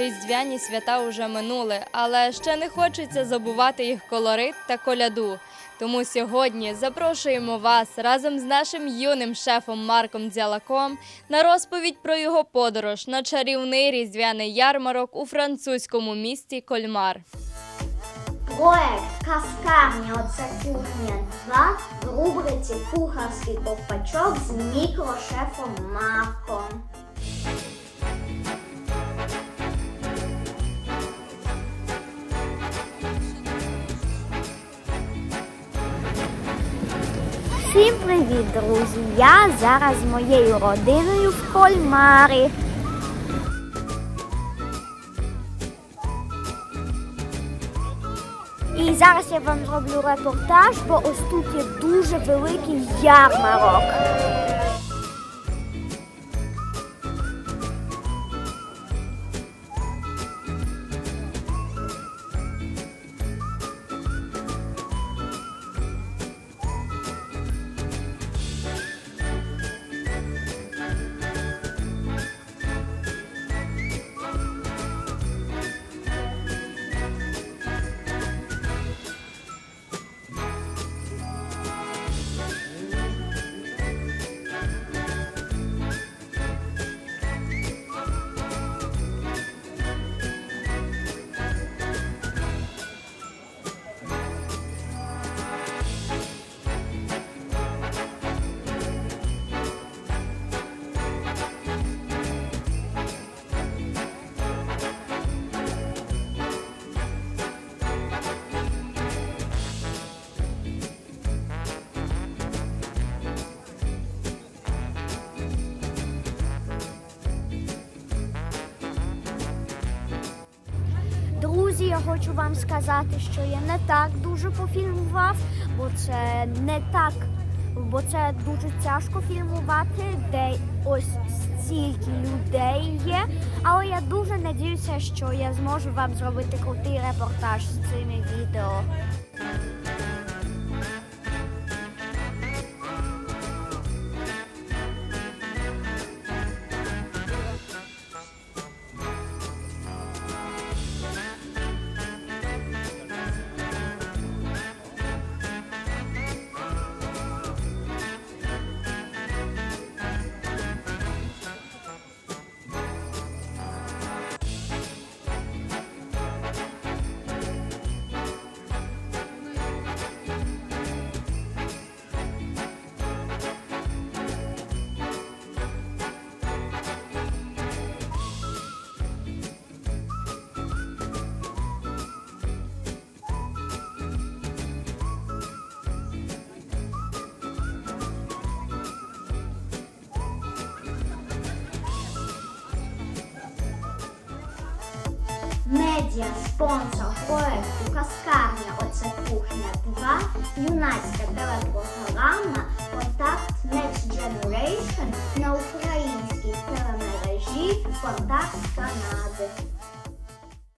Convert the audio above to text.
Різдвяні свята уже минули, але ще не хочеться забувати їх колорит та коляду. Тому сьогодні запрошуємо вас разом з нашим юним шефом Марком Дзялаком на розповідь про його подорож на чарівний різдвяний ярмарок у французькому місті Кольмар. Проект Каскарня Оце кухня 2 в рубриці Кухарський ковпачок з мікрошефом Марком. Всім привіт, друзі! Я зараз з моєю родиною в Кольмарі. І зараз я вам зроблю репортаж, бо ось тут є дуже великий ярмарок. Друзі, я хочу вам сказати, що я не так дуже пофільмував, бо це не так, бо це дуже тяжко фільмувати, де ось стільки людей є. Але я дуже надіюся, що я зможу вам зробити крутий репортаж з цими відео. Медіа, спонсор проекту Каскарня Оце кухня 2, юнацька телепрограма Контакт Next Generation на українській телемережі Контакт Канал.